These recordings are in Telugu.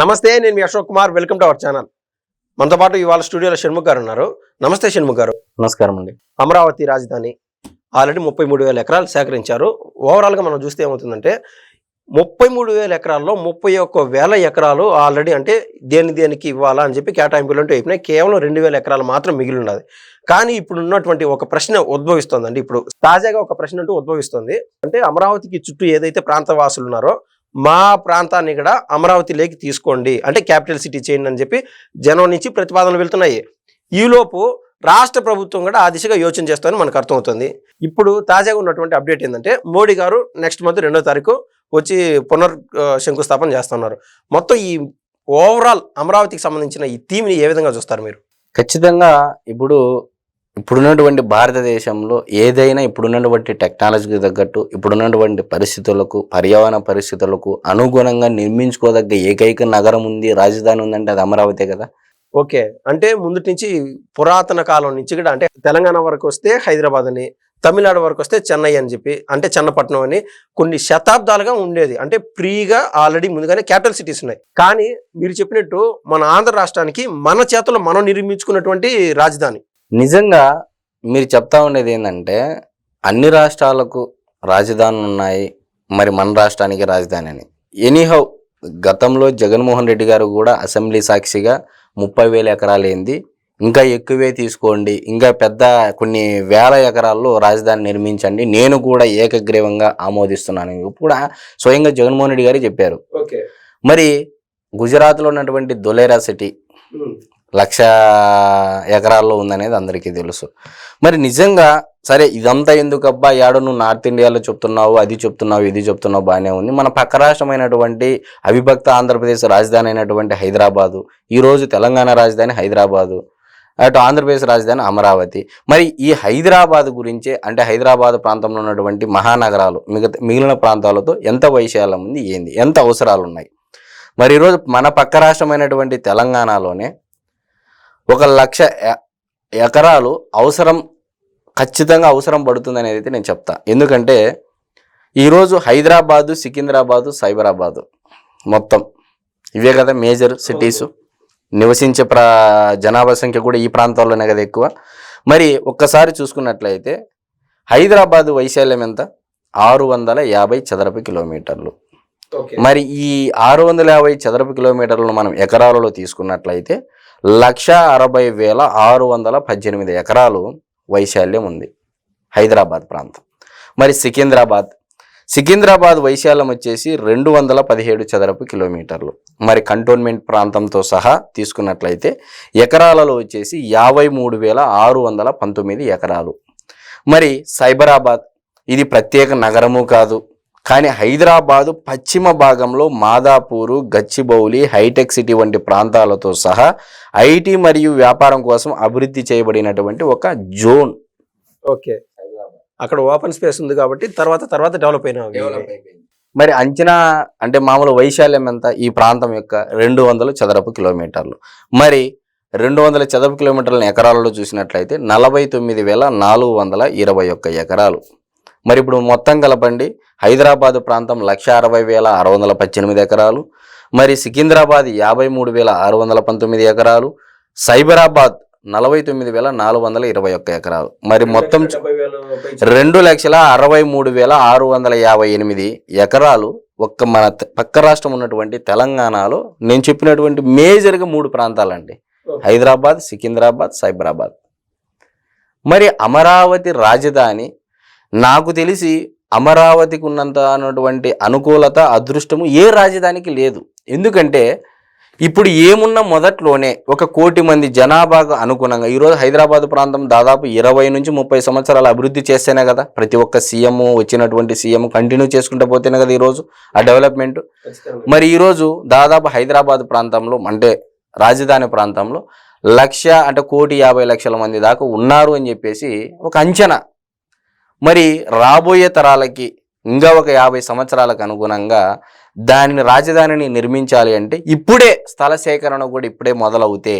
నమస్తే నేను మీ Ashok Kumar. Welcome to our channel మనతో పాటు ఇవాళ స్టూడియోలో షణ్ముఖ్ గారు ఉన్నారు. నమస్తే షణ్ముఖ్ గారు. నమస్కారం అండి. అమరావతి రాజధాని ఆల్రెడీ ముప్పై మూడు వేల ఎకరాలు సేకరించారు. ఓవరాల్గా మనం చూస్తే ఏమవుతుందంటే ముప్పై మూడు వేల ఎకరాల్లో ముప్పై ఒక్క వేల ఎకరాలు ఆల్రెడీ అంటే దేని దేనికి ఇవ్వాలా అని చెప్పి కేటాయింపులు అంటూ అయిపోయినాయి కేవలం రెండు వేల ఎకరాలు మాత్రం మిగిలి ఉన్నది. కానీ ఇప్పుడు ఉన్నటువంటి ఒక ప్రశ్న ఉద్భవిస్తోందండి. ఇప్పుడు తాజాగా ఒక ప్రశ్న అంటూ ఉద్భవిస్తుంది. అంటే అమరావతికి చుట్టూ ఏదైతే ప్రాంతవాసులు ఉన్నారో మా ప్రాంతాన్ని కూడా అమరావతిలోకి తీసుకోండి అంటే క్యాపిటల్ సిటీ చేయండి అని చెప్పి జనం నుంచి ప్రతిపాదనలు వెళ్తున్నాయి. ఈలోపు రాష్ట్ర ప్రభుత్వం కూడా ఆ దిశగా యోచన చేస్తామని మనకు అర్థమవుతుంది. ఇప్పుడు తాజాగా ఉన్నటువంటి అప్డేట్ ఏంటంటే మోడీ గారు నెక్స్ట్ మంత్ రెండో తారీఖు వచ్చి పునర్ శంకుస్థాపన చేస్తున్నారు. మొత్తం ఈ ఓవరాల్ అమరావతికి సంబంధించిన ఈ థీమ్ని ఏ విధంగా చూస్తారు మీరు? ఖచ్చితంగా ఇప్పుడు ఇప్పుడున్నటువంటి భారతదేశంలో ఏదైనా ఇప్పుడున్నటువంటి టెక్నాలజీకి తగ్గట్టు ఇప్పుడున్నటువంటి పరిస్థితులకు పర్యావరణ పరిస్థితులకు అనుగుణంగా నిర్మించుకోదగ్గ ఏకైక నగరం ఉంది రాజధాని ఉందంటే అది అమరావతి కదా? ఓకే. అంటే ముందుటి నుంచి పురాతన కాలం నుంచి కూడా అంటే తెలంగాణ వరకు వస్తే హైదరాబాద్ అని తమిళనాడు వరకు వస్తే చెన్నై అని చెప్పి అంటే చెన్నపట్నం అని కొన్ని శతాబ్దాలుగా ఉండేది. అంటే ఫ్రీగా ఆల్రెడీ ముందుగానే క్యాపిటల్ సిటీస్ ఉన్నాయి. కానీ మీరు చెప్పినట్టు మన ఆంధ్ర రాష్ట్రానికి మన చేతుల్లో మనం నిర్మించుకున్నటువంటి రాజధాని. నిజంగా మీరు చెప్తా ఉండేది ఏంటంటే అన్ని రాష్ట్రాలకు రాజధానులు ఉన్నాయి మరి మన రాష్ట్రానికి రాజధాని అని. ఎనీహౌ గతంలో జగన్మోహన్ రెడ్డి గారు కూడా అసెంబ్లీ సాక్షిగా ముప్పై వేల ఎకరాలు ఏంది ఇంకా ఎక్కువే తీసుకోండి ఇంకా పెద్ద కొన్ని వేల ఎకరాల్లో రాజధాని నిర్మించండి నేను కూడా ఏకగ్రీవంగా ఆమోదిస్తున్నాను కూడా స్వయంగా జగన్మోహన్ రెడ్డి గారే చెప్పారు. మరి గుజరాత్లో ఉన్నటువంటి దొలేరా సిటీ లక్ష ఎకరాల్లో ఉందనేది అందరికీ తెలుసు. మరి నిజంగా సరే ఇదంతా ఎందుకబ్బా? ఏడో నువ్వు నార్త్ ఇండియాలో చెప్తున్నావు అది చెప్తున్నావు ఇది చెప్తున్నావు బాగానే ఉంది. మన పక్క రాష్ట్రమైనటువంటి అవిభక్త ఆంధ్రప్రదేశ్ రాజధాని అయినటువంటి హైదరాబాదు ఈరోజు తెలంగాణ రాజధాని హైదరాబాదు అటు ఆంధ్రప్రదేశ్ రాజధాని అమరావతి. మరి ఈ హైదరాబాద్ గురించే అంటే హైదరాబాద్ ప్రాంతంలో ఉన్నటువంటి మహానగరాలు మిగతా మిగిలిన ప్రాంతాలతో ఎంత వైశాల్యం ఉంది ఏంది? ఎంత అవసరాలు ఉన్నాయి మరి ఈరోజు మన పక్క రాష్ట్రమైనటువంటి తెలంగాణలోనే ఒక లక్ష ఎ- ఎకరాలు అవసరం ఖచ్చితంగా అవసరం పడుతుంది అనేది అయితే నేను చెప్తా. ఎందుకంటే ఈరోజు హైదరాబాదు సికింద్రాబాదు సైబరాబాదు మొత్తం ఇవే కదా మేజర్ సిటీస్. నివసించే ప్రా జనాభా సంఖ్య కూడా ఈ ప్రాంతాల్లోనే కదా ఎక్కువ. మరి ఒక్కసారి చూసుకున్నట్లయితే హైదరాబాదు వైశాల్యం ఎంత? ఆరు వందల యాభై చదరపు కిలోమీటర్లు. మరి ఈ ఆరు వందల యాభై చదరపు కిలోమీటర్లను మనం ఎకరాలలో తీసుకున్నట్లయితే లక్ష అరవై వేల ఆరు వందల పద్దెనిమిది ఎకరాలు వైశాల్యం ఉంది హైదరాబాద్ ప్రాంతం. మరి సికింద్రాబాద్? సికింద్రాబాద్ వైశాల్యం వచ్చేసి రెండు వందల పదిహేడు చదరపు కిలోమీటర్లు. మరి కంటోన్మెంట్ ప్రాంతంతో సహా తీసుకున్నట్లయితే ఎకరాలలో వచ్చేసి యాభై మూడు వేల ఆరు వందల పంతొమ్మిది ఎకరాలు. మరి సైబరాబాద్? ఇది ప్రత్యేక నగరము కాదు. కానీ హైదరాబాదు పశ్చిమ భాగంలో మాదాపూరు గచ్చిబౌలి హైటెక్ సిటీ వంటి ప్రాంతాలతో సహా ఐటీ మరియు వ్యాపారం కోసం అభివృద్ధి చేయబడినటువంటి ఒక జోన్. ఓకే. అక్కడ ఓపెన్ స్పేస్ ఉంది కాబట్టి తర్వాత తర్వాత డెవలప్ అయినా మరి అంచనా అంటే మామూలు వైశాల్యం ఎంత? ఈ ప్రాంతం యొక్క రెండు వందల చదరపు కిలోమీటర్లు. మరి రెండు వందల చదరపు కిలోమీటర్ల ఎకరాలలో చూసినట్లయితే నలభై తొమ్మిది వేల నాలుగు వందల ఇరవై ఒక్క ఎకరాలు. మరి ఇప్పుడు మొత్తం కలపండి. హైదరాబాద్ ప్రాంతం లక్ష అరవై వేల ఆరు వందల పద్దెనిమిది ఎకరాలు. మరి సికింద్రాబాద్ యాభై మూడు వేల ఆరు వందల పంతొమ్మిది ఎకరాలు. సైబరాబాద్ నలభై తొమ్మిది వేల నాలుగు వందల ఇరవై ఒక్క ఎకరాలు. మరి మొత్తం రెండు లక్షల అరవై మూడు వేల ఆరు వందల యాభై ఎనిమిది ఎకరాలు. ఒక్క మన పక్క రాష్ట్రం ఉన్నటువంటి తెలంగాణలో నేను చెప్పినటువంటి మేజర్గా మూడు ప్రాంతాలండి. హైదరాబాద్ సికింద్రాబాద్ సైబరాబాద్. మరి అమరావతి రాజధాని నాకు తెలిసి అమరావతికి ఉన్నంత అన్నటువంటి అనుకూలత అదృష్టము ఏ రాజధానికి లేదు. ఎందుకంటే ఇప్పుడు ఏమున్న మొదట్లోనే ఒక కోటి మంది జనాభాకు అనుగుణంగా ఈరోజు హైదరాబాద్ ప్రాంతం దాదాపు ఇరవై నుంచి ముప్పై సంవత్సరాలు అభివృద్ధి చేస్తేనే కదా. ప్రతి ఒక్క సీఎం వచ్చినటువంటి సీఎం కంటిన్యూ చేసుకుంటూ పోతేనే కదా ఈరోజు ఆ డెవలప్మెంట్. మరి ఈరోజు దాదాపు హైదరాబాద్ ప్రాంతంలో అంటే రాజధాని ప్రాంతంలో లక్ష అంటే కోటి యాభై లక్షల మంది దాకా ఉన్నారు అని చెప్పేసి ఒక అంచనా మరి రాబోయే తరాలకి ఇంకా ఒక యాభై సంవత్సరాలకు అనుగుణంగా దానిని రాజధానిని నిర్మించాలి అంటే ఇప్పుడే స్థల సేకరణ కూడా ఇప్పుడే మొదలవుతే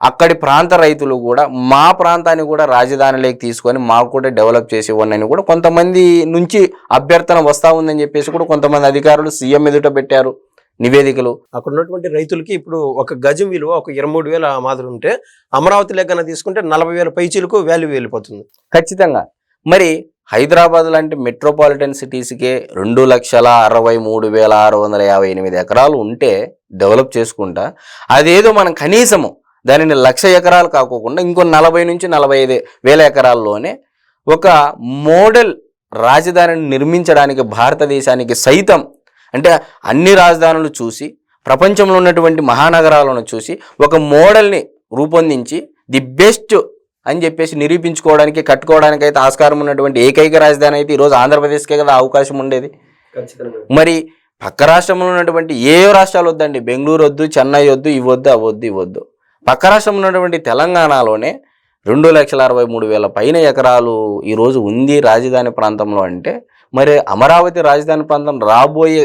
అక్కడి ప్రాంత రైతులు కూడా మా ప్రాంతాన్ని కూడా రాజధానిలోకి తీసుకొని మాకు కూడా డెవలప్ చేసి ఇవ్వండి కూడా కొంతమంది నుంచి అభ్యర్థన వస్తూ ఉందని చెప్పేసి కూడా కొంతమంది అధికారులు సీఎం ఎదుట పెట్టారు నివేదికలు. అక్కడ ఉన్నటువంటి రైతులకి ఇప్పుడు ఒక గజం విలువ ఒక ఇరవై మూడు వేల మాదిరి ఉంటే అమరావతి లెక్కన తీసుకుంటే నలభై వేల పైచీలకు వాల్యూ వెళ్ళిపోతుంది. ఖచ్చితంగా. మరి హైదరాబాద్ లాంటి మెట్రోపాలిటన్ సిటీస్కే రెండు లక్షల అరవై మూడు వేల ఆరు వందల యాభై ఎనిమిది ఎకరాలు ఉంటే డెవలప్ చేసుకుంటా అదేదో మనం కనీసము దానిని లక్ష ఎకరాలు కాకోకుండా ఇంకో నలభై నుంచి నలభై ఐదు వేల ఎకరాల్లోనే ఒక మోడల్ రాజధానిని నిర్మించడానికి భారతదేశానికి సైతం అంటే అన్ని రాజధానులు చూసి ప్రపంచంలో ఉన్నటువంటి మహానగరాలను చూసి ఒక మోడల్ని రూపొందించి ది బెస్ట్ అని చెప్పేసి నిరూపించుకోవడానికి కట్టుకోవడానికి అయితే ఆస్కారం ఉన్నటువంటి ఏకైక రాజధాని అయితే ఈరోజు ఆంధ్రప్రదేశ్కే కదా అవకాశం ఉండేది. మరి పక్క రాష్ట్రంలో ఉన్నటువంటి ఏ రాష్ట్రాలు వద్దండి? బెంగళూరు వద్దు చెన్నై వద్దు ఇవి వద్దు అవి వద్దు ఇవి వద్దు. పక్క రాష్ట్రంలో ఉన్నటువంటి తెలంగాణలోనే రెండు లక్షల అరవై మూడు వేల పైన ఎకరాలు ఈరోజు ఉంది రాజధాని ప్రాంతంలో అంటే మరి అమరావతి రాజధాని ప్రాంతం రాబోయే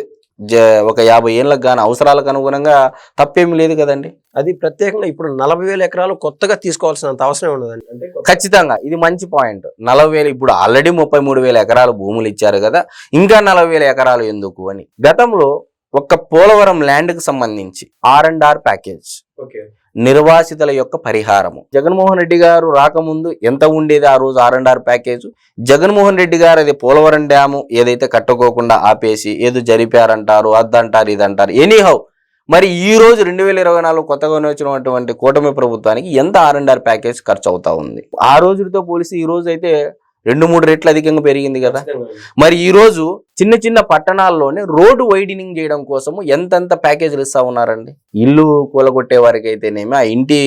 ఒక యాభై ఏళ్ళకు గాను అవసరాలకు అనుగుణంగా తప్పేమీ లేదు కదండి. అది ప్రత్యేకంగా ఇప్పుడు నలభై వేల ఎకరాలు కొత్తగా తీసుకోవాల్సినంత అవసరం ఉండదండి. అంటే ఖచ్చితంగా ఇది మంచి పాయింట్. నలభై వేలు ఇప్పుడు ఆల్రెడీ ముప్పై మూడు వేల ఎకరాలు భూములు ఇచ్చారు కదా ఇంకా నలభై వేల ఎకరాలు ఎందుకు అని. గతంలో ఒక్క పోలవరం ల్యాండ్కి సంబంధించి R and R package okay. నిర్వాసితుల యొక్క పరిహారము. జగన్మోహన్ రెడ్డి గారు రాకముందు ఎంత ఉండేది ఆ రోజు R and R package? Jaganmohan Reddy garu అది పోలవరం డ్యాము ఏదైతే కట్టుకోకుండా ఆపేసి ఏదో జరిపారంటారు అద్దంటారు ఇదంటారు ఎనీహౌ మరి ఈ రోజు రెండు వేల ఇరవై నాలుగు కొత్తగా వచ్చినటువంటి కూటమి ప్రభుత్వానికి ఎంత ఆర్ అండ్ ఆర్ ప్యాకేజ్ ఖర్చు అవుతా ఉంది? ఆ రోజులతో పోలిసి ఈ రోజు అయితే రెండు మూడు రెట్లు అధికంగా పెరిగింది కదా. మరి ఈ రోజు చిన్న చిన్న పట్టణాల్లోనే రోడ్డు వైడనింగ్ చేయడం కోసము ఎంతెంత ప్యాకేజీలు ఇస్తా ఉన్నారండి? ఇల్లు కూలగొట్టే వారికి అయితేనేమి ఆ ఇంటి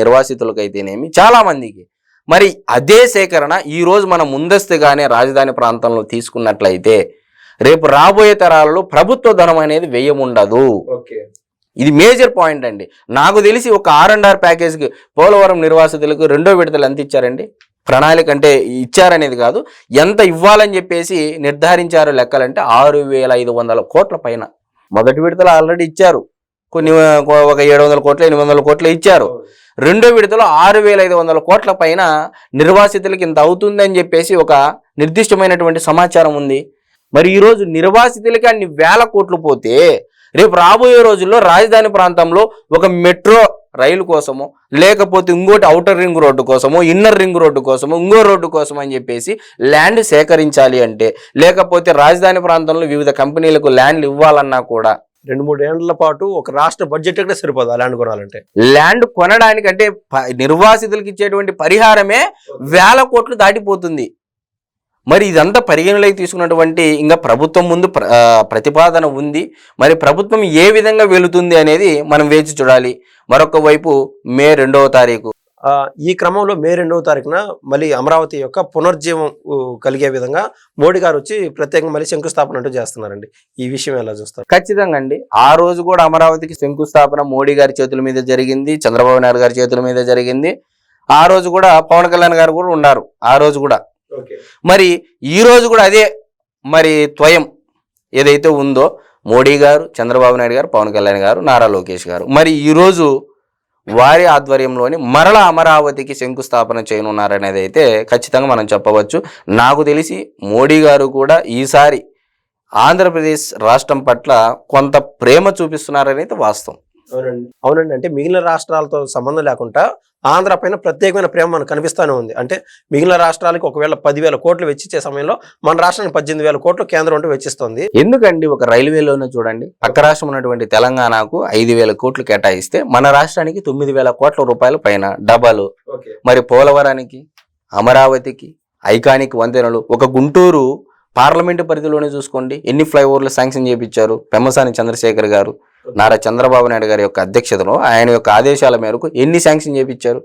నిర్వాసితులకు అయితేనేమి చాలా మందికి. మరి అదే సేకరణ ఈ రోజు మనం ముందస్తుగానే రాజధాని ప్రాంతంలో తీసుకున్నట్లయితే రేపు రాబోయే తరాలలో ప్రభుత్వ ధనం అనేది వ్యయముండదు ఓకే. ఇది మేజర్ పాయింట్ అండి. నాకు తెలిసి ఒక ఆర్ అండ్ ఆర్ ప్యాకేజ్కి పోలవరం నిర్వాసితులకు రెండో విడతలు ఎంత ఇచ్చారండి? ప్రణాళిక అంటే ఇచ్చారనేది కాదు. ఎంత ఇవ్వాలని చెప్పేసి నిర్ధారించారు లెక్కలంటే ఆరు వేల ఐదు వందల కోట్ల పైన. మొదటి విడతలు ఆల్రెడీ ఇచ్చారు. కొన్ని ఒక ఏడు వందల కోట్లు ఎనిమిది వందల కోట్లు ఇచ్చారు. రెండో విడతలో ఆరు వేల ఐదు వందల కోట్ల పైన నిర్వాసితులకి ఇంత అవుతుందని చెప్పేసి ఒక నిర్దిష్టమైనటువంటి సమాచారం ఉంది. మరి ఈరోజు నిర్వాసితులకి అన్ని వేల కోట్లు పోతే రేపు రాబోయే రోజుల్లో రాజధాని ప్రాంతంలో ఒక మెట్రో రైలు కోసమో లేకపోతే ఇంకోటి అవుటర్ రింగ్ రోడ్డు కోసమో ఇన్నర్ రింగ్ రోడ్డు కోసమో ఇంకో రోడ్డు కోసం అని చెప్పేసి ల్యాండ్ సేకరించాలి అంటే లేకపోతే రాజధాని ప్రాంతంలో వివిధ కంపెనీలకు ల్యాండ్లు ఇవ్వాలన్నా కూడా రెండు మూడు ఏళ్ళ పాటు ఒక రాష్ట్ర బడ్జెట్ కూడా సరిపోదు ల్యాండ్ కొనాలంటే. ల్యాండ్ కొనడానికి అంటే నిర్వాసితులకు ఇచ్చేటువంటి పరిహారమే వేల కోట్లు దాటిపోతుంది. మరి ఇదంతా పరిగణలోకి తీసుకున్నటువంటి ఇంకా ప్రభుత్వం ముందు ప్రతిపాదన ఉంది. మరి ప్రభుత్వం ఏ విధంగా వెళుతుంది అనేది మనం వేచి చూడాలి. మరొక వైపు మే రెండవ తారీఖు. ఆ, ఈ క్రమంలో మే రెండవ తారీఖున మళ్ళీ అమరావతి యొక్క పునర్జీవం కలిగే విధంగా మోడీ గారు వచ్చి ప్రత్యేకంగా మళ్ళీ శంకుస్థాపన అంటూ చేస్తున్నారండి. ఈ విషయం ఎలా చూస్తారు? ఖచ్చితంగా అండి. ఆ రోజు కూడా అమరావతికి శంకుస్థాపన మోడీ గారి చేతుల మీద జరిగింది చంద్రబాబు నాయుడు గారి చేతుల మీద జరిగింది. ఆ రోజు కూడా పవన్ కళ్యాణ్ గారు కూడా ఉన్నారు ఆ రోజు కూడా. మరి ఈ రోజు కూడా అదే మరి త్వయం ఏదైతే ఉందో మోడీ గారు చంద్రబాబు నాయుడు గారు పవన్ కళ్యాణ్ గారు నారా లోకేష్ గారు. మరి ఈరోజు వారి ఆధ్వర్యంలోని మరల అమరావతికి శంకుస్థాపన చేయనున్నారనేది అయితే ఖచ్చితంగా మనం చెప్పవచ్చు. నాకు తెలిసి మోడీ గారు కూడా ఈసారి ఆంధ్రప్రదేశ్ రాష్ట్రం పట్ల కొంత ప్రేమ చూపిస్తున్నారనేది అయితే వాస్తవం. అవునండి. అవునండి. అంటే మిగిలిన రాష్ట్రాలతో సంబంధం లేకుండా ఆంధ్ర పైన ప్రత్యేకమైన ప్రేమ మనకు కనిపిస్తూనే ఉంది. అంటే మిగిలిన రాష్ట్రాలకి ఒకవేళ పదివేల కోట్లు వెచ్చిచ్చే సమయంలో మన రాష్ట్రానికి పద్దెనిమిది వేల కోట్లు కేంద్రం అంటే వెచ్చిస్తుంది. ఎందుకండి ఒక రైల్వేలోనే చూడండి పక్క రాష్ట్రం ఉన్నటువంటి తెలంగాణకు ఐదు వేల కోట్లు కేటాయిస్తే మన రాష్ట్రానికి తొమ్మిది వేల కోట్ల రూపాయల పైన డబాలు. మరి పోలవరానికి అమరావతికి ఐకానిక్ వంతెనలు ఒక గుంటూరు పార్లమెంటు పరిధిలోనే చూసుకోండి. ఎన్ని ఫ్లైఓవర్లు శాంక్షన్ చేయించారు పెమ్మసాని చంద్రశేఖర్ గారు. నారా చంద్రబాబు నాయుడు గారి యొక్క అధ్యక్షతలో ఆయన యొక్క ఆదేశాల మేరకు ఎన్ని శాంక్షన్ చేయించారు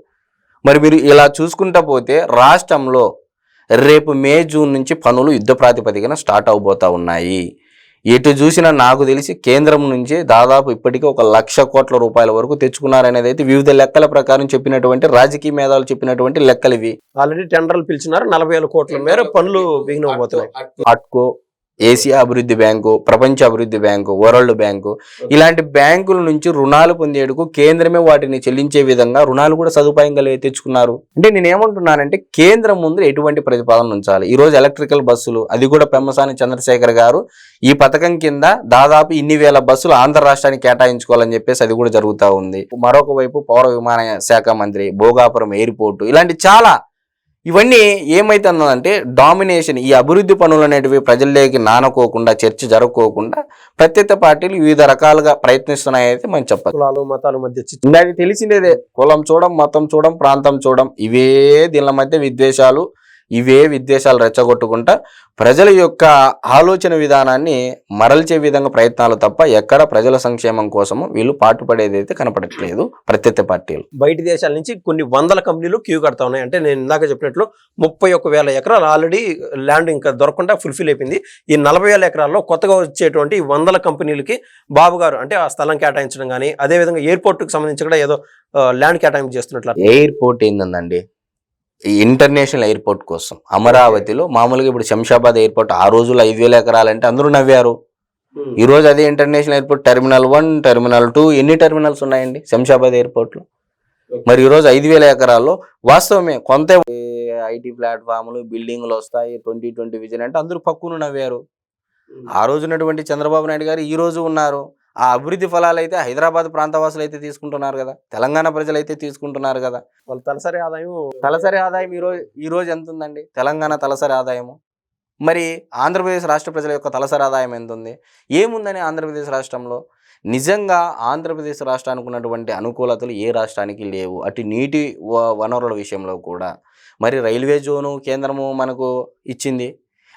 మరి మీరు ఇలా చూసుకుంటా పోతే రాష్ట్రంలో రేపు మే జూన్ నుంచి పనులు యుద్ధ ప్రాతిపదికన స్టార్ట్ అవబోతా ఉన్నాయి. ఎటు చూసినా నాకు తెలిసి కేంద్రం నుంచి దాదాపు ఇప్పటికే ఒక లక్ష కోట్ల రూపాయల వరకు తెచ్చుకున్నారనేది అయితే వివిధ లెక్కల ప్రకారం చెప్పినటువంటి రాజకీయ మేధావులు చెప్పినటువంటి లెక్కలు ఇవి. ఆల్రెడీ టెండర్లు పిలిచినారు నలభై వేల కోట్ల మేర పనులు అవబోతున్నాయి అట్కో ఏసియా అభివృద్ధి బ్యాంకు ప్రపంచ అభివృద్ధి బ్యాంకు వరల్డ్ బ్యాంకు ఇలాంటి బ్యాంకుల నుంచి రుణాలు పొందేందుకు కేంద్రమే వాటిని చెల్లించే విధంగా రుణాలు కూడా సదుపాయం కలిగి తెచ్చుకున్నారు. అంటే నేను ఏమంటున్నానంటే కేంద్రం ముందు ఎటువంటి ప్రతిపాదన ఉంచాలి. ఈ రోజు ఎలక్ట్రికల్ బస్సులు అది కూడా పెమ్మసాని చంద్రశేఖర్ గారు ఈ పథకం కింద దాదాపు ఇన్ని వేల బస్సులు ఆంధ్ర రాష్ట్రానికి కేటాయించుకోవాలని చెప్పేసి అది కూడా జరుగుతూ ఉంది. మరొక వైపు పౌర విమాన శాఖ మంత్రి భోగాపురం ఎయిర్పోర్టు ఇలాంటి చాలా ఇవన్నీ ఏమైతుందంటే డామినేషన్ ఈ అభివృద్ధి పనులు అనేటివి ప్రజల్లోకి నానుకోకుండా చర్చ జరగకోకుండా ప్రత్యర్థ పార్టీలు వివిధ రకాలుగా ప్రయత్నిస్తున్నాయైతే మనం చెప్పచ్చు. కులాలు మతాల మధ్య అది తెలిసిందేదే కులం చూడం మతం చూడం ప్రాంతం చూడం ఇవే దీనిల మధ్య విద్వేషాలు ఇవే విద్వేషాలు రెచ్చగొట్టుకుంటా ప్రజల యొక్క ఆలోచన విధానాన్ని మరల్చే విధంగా ప్రయత్నాలు తప్ప ఎక్కడ ప్రజల సంక్షేమం కోసము వీళ్ళు పాటుపడేది అయితే కనపడట్లేదు ప్రత్యర్థ పార్టీలు. బయట దేశాల నుంచి కొన్ని వందల కంపెనీలు క్యూ కడతా ఉన్నాయి. అంటే నేను ఇందాక చెప్పినట్లు ముప్పై ఒక్క వేల ఎకరాలు ఆల్రెడీ ల్యాండ్ ఇంకా దొరకకుండా ఫుల్ఫిల్ అయిపోయింది. ఈ నలభై వేల ఎకరాల్లో కొత్తగా వచ్చేటువంటి ఈ వందల కంపెనీలకి బాబు గారు అంటే ఆ స్థలం కేటాయించడం కానీ అదేవిధంగా ఎయిర్పోర్ట్కి సంబంధించి కూడా ఏదో ల్యాండ్ కేటాయింపు చేస్తున్నట్లు ఎయిర్పోర్ట్ ఏందండి? ఇంటర్నేషనల్ ఎయిర్పోర్ట్ కోసం. అమరావతిలో మామూలుగా ఇప్పుడు శంషాబాద్ ఎయిర్పోర్ట్ ఆ రోజుల్లో ఐదు వేల ఎకరాలంటే అందరూ నవ్వారు. ఈ రోజు అదే international airport terminal one terminal two ఎన్ని టెర్మినల్స్ ఉన్నాయండి శంషాబాద్ ఎయిర్పోర్ట్లో? మరి ఈ రోజు ఐదు వేల ఎకరాల్లో వాస్తవమే కొంత ఐటీ ప్లాట్ఫామ్లు బిల్డింగ్లు వస్తాయి ట్వంటీ ట్వంటీ విజన్ అంటే అందరూ పక్కును నవ్వారు. ఆ రోజు ఉన్నటువంటి చంద్రబాబు నాయుడు గారు ఈ రోజు ఉన్నారు. ఆ అభివృద్ధి ఫలాలు అయితే హైదరాబాద్ ప్రాంతవాసులు అయితే తీసుకుంటున్నారు కదా తెలంగాణ ప్రజలు అయితే తీసుకుంటున్నారు కదా. వాళ్ళ తలసరి ఆదాయం తలసరి ఆదాయం ఈ రోజు ఈ రోజు ఎంత ఉందండి తెలంగాణ తలసరి ఆదాయము. మరి ఆంధ్రప్రదేశ్ రాష్ట్ర ప్రజల యొక్క తలసరి ఆదాయం ఎంత ఉంది ఏముందని ఆంధ్రప్రదేశ్ రాష్ట్రంలో? నిజంగా ఆంధ్రప్రదేశ్ రాష్ట్రానికి ఉన్నటువంటి అనుకూలతలు ఏ రాష్ట్రానికి లేవు. అటు నీటి వనరుల విషయంలో కూడా. మరి రైల్వే జోను కేంద్రము మనకు ఇచ్చింది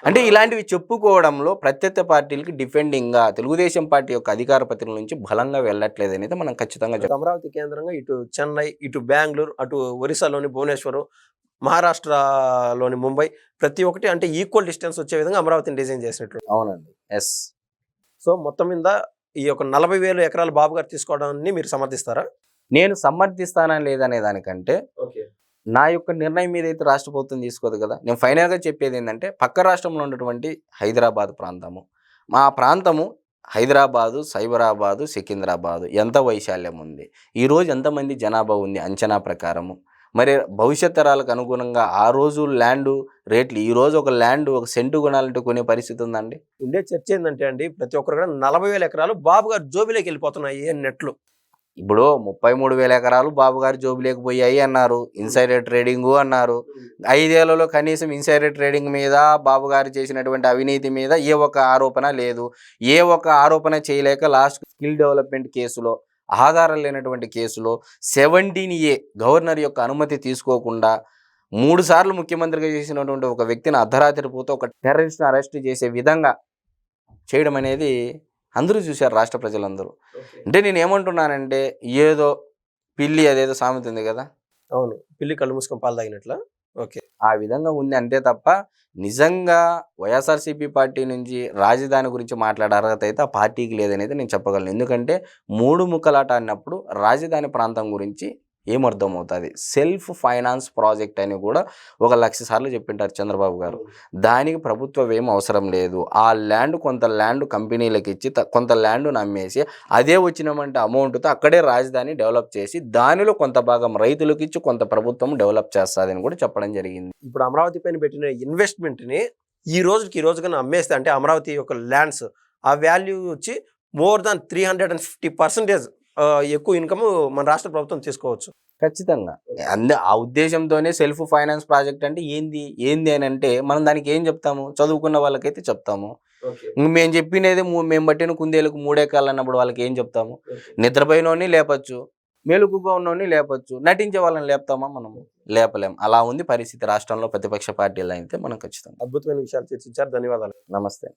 అంటే ఇలాంటివి చెప్పుకోవడంలో ప్రత్యర్థ పార్టీలకి డిఫెండింగ్గా తెలుగుదేశం పార్టీ యొక్క అధికార పత్రికల నుంచి బలంగా వెళ్ళట్లేదు అనేది మనం ఖచ్చితంగా అమరావతి కేంద్రంగా ఇటు చెన్నై ఇటు బెంగళూరు అటు ఒరిస్సాలోని భువనేశ్వరం మహారాష్ట్రలోని ముంబై ప్రతి ఒక్కటి అంటే ఈక్వల్ డిస్టెన్స్ వచ్చే విధంగా అమరావతిని డిజైన్ చేసినట్లు. అవునండి. ఎస్. సో మొత్తం మీద ఈ యొక్క నలభై వేలు ఎకరాలు బాబు గారు తీసుకోవడాన్ని మీరు సమర్థిస్తారా? నేను సమర్థిస్తానని లేదనే దానికంటే ఓకే. నా యొక్క నిర్ణయం మీద అయితే రాష్ట్ర ప్రభుత్వం తీసుకోదు కదా నేను ఫైనల్గా చెప్పేది ఏంటంటే పక్క రాష్ట్రంలో ఉన్నటువంటి హైదరాబాద్ ప్రాంతము. మా ప్రాంతము హైదరాబాదు సైబరాబాదు సికింద్రాబాదు ఎంత వైశాల్యం ఉంది? ఈరోజు ఎంతమంది జనాభా ఉంది అంచనా ప్రకారము? మరి భవిష్యత్ తరాలకు అనుగుణంగా ఆ రోజు ల్యాండ్ రేట్లు ఈ రోజు ఒక ల్యాండ్ ఒక సెంటు కొనాలంటే కొనే పరిస్థితి ఉందండి? ఉండే చర్చ ఏంటంటే అండి ప్రతి ఒక్కరు కూడా నలభై వేల ఎకరాలు బాబు గారు జోబిలోకి వెళ్ళిపోతున్నాయి నెట్లు. ఇప్పుడు ముప్పై మూడు వేల ఎకరాలు బాబుగారి జోబు లేకపోయాయి అన్నారు. ఇన్సైడర్ ట్రేడింగ్ అన్నారు. ఐదేళ్ళలో కనీసం ఇన్సైడర్ ట్రేడింగ్ మీద బాబు గారు చేసినటువంటి అవినీతి మీద ఏ ఒక్క ఆరోపణ లేదు. ఏ ఒక్క ఆరోపణ చేయలేక లాస్ట్ స్కిల్ డెవలప్మెంట్ కేసులో ఆధారం లేనటువంటి కేసులో సెవెంటీన్ ఏ గవర్నర్ యొక్క అనుమతి తీసుకోకుండా మూడు సార్లు ముఖ్యమంత్రిగా చేసినటువంటి ఒక వ్యక్తిని అర్ధరాత్రి పూత ఒక టెర్రరిస్ట్ని అరెస్ట్ చేసే విధంగా చేయడం అనేది అందరూ చూశారు రాష్ట్ర ప్రజలందరూ. అంటే నేను ఏమంటున్నానంటే ఏదో పిల్లి అదేదో సామెత ఉంది కదా? అవును. పిల్లి కళ్ళు మూసుకొని పాలు తాగినట్ల? ఓకే. ఆ విధంగా ఉంది అంతే తప్ప నిజంగా వైఎస్ఆర్సీపీ పార్టీ నుంచి రాజధాని గురించి మాట్లాడే అర్హత అయితే ఆ పార్టీకి లేదనేది నేను చెప్పగలను. ఎందుకంటే మూడు ముక్కలాట అన్నప్పుడు రాజధాని ప్రాంతం గురించి ఏమర్థం అవుతుంది సెల్ఫ్ ఫైనాన్స్ ప్రాజెక్ట్ అని కూడా ఒక లక్ష సార్లు చెప్పింటారు చంద్రబాబు గారు. దానికి ప్రభుత్వం ఏం అవసరం లేదు. ఆ ల్యాండ్ కొంత ల్యాండ్ కంపెనీలకు ఇచ్చి కొంత ల్యాండ్ నమ్మేసి అదే వచ్చినామంటే అమౌంట్తో అక్కడే రాజధాని డెవలప్ చేసి దానిలో కొంత భాగం రైతులకు ఇచ్చి కొంత ప్రభుత్వం డెవలప్ చేస్తుందని కూడా చెప్పడం జరిగింది. ఇప్పుడు అమరావతి పైన పెట్టిన ఇన్వెస్ట్మెంట్ని ఈ రోజుకి ఈ రోజు కన్నా అమ్మేస్తే అంటే అమరావతి యొక్క ల్యాండ్స్ ఆ వాల్యూ వచ్చి more than three hundred and fifty percentage ఎక్కువ ఇన్కమ్ మన రాష్ట్ర ప్రభుత్వం తీసుకోవచ్చు. ఖచ్చితంగా. అంద ఆ ఉద్దేశంతోనే సెల్ఫ్ ఫైనాన్స్ ప్రాజెక్ట్ అంటే ఏంది? ఏంది అని అంటే మనం దానికి ఏం చెప్తాము? చదువుకున్న వాళ్ళకైతే చెప్తాము. ఇంక మేము చెప్పినది మూ- మేము పట్టిన కుందేలకు మూడే కాళ్ళు అన్నప్పుడు వాళ్ళకి ఏం చెప్తాము? నిద్రపోయినోని లేపచ్చు. మేలుకుగా ఉన్నోని లేపచ్చు. నటించే వాళ్ళని లేపుతామా మనము? లేపలేం. అలా ఉంది పరిస్థితి రాష్ట్రంలో ప్రతిపక్ష పార్టీలు అయితే మనం ఖచ్చితంగా. అద్భుతమైన విషయాలు చర్చించారు. ధన్యవాదాలు. నమస్తే.